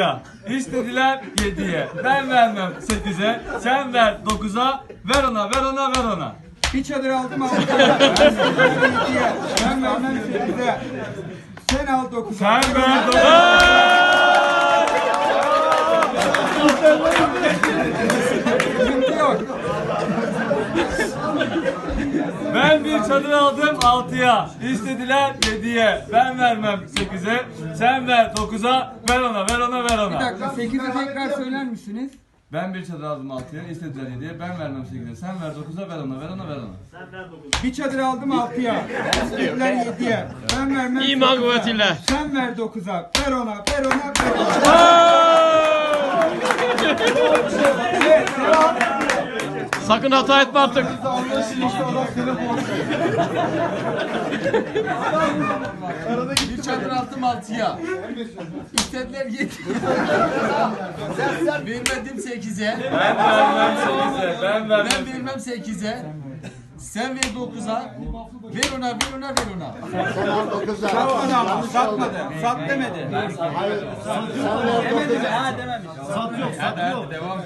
Ya istediler 7'ye. Ben vermem 8'e. Sen ver 9'a. Ver ona, ver ona, ver ona. Bir çadır aldım altıya. Ben vermem yediye. Ben vermem sekize. Sen al dokuza. Sen ver 9'a. Sıkıntı yok. Ben bir çadır aldım 6'ya. İstediler 7'ye. Ben vermem 8'e. Sen ver 9'a. Ver ona, ver ona, ver Bir ona. dakika sekizi tekrar söyler misiniz? Ben bir çadır aldım 6'ya. İstediler 7'ye. Ben vermem 8'e. Sen ver 9'a. Ver ona, ver ona, ver ona. Bir çadır aldım altıya. Sen yediye. Ben vermem İman sekize. kuvvetiyle. Sen ver dokuza. Ver ona, ver ona, ver ona. Evet, devam. Sakın hata etme artık. Bir çadır altım altıya. İstediler yedi. Vermedim sekize. Ben vermem 8'e. Ben vermem. Ben vermem sekize. Sen ver dokuza. Ver ona, ver ona, ver ona. Satmadı ama, satmadı. Sat demedi. Hadi hadi devam.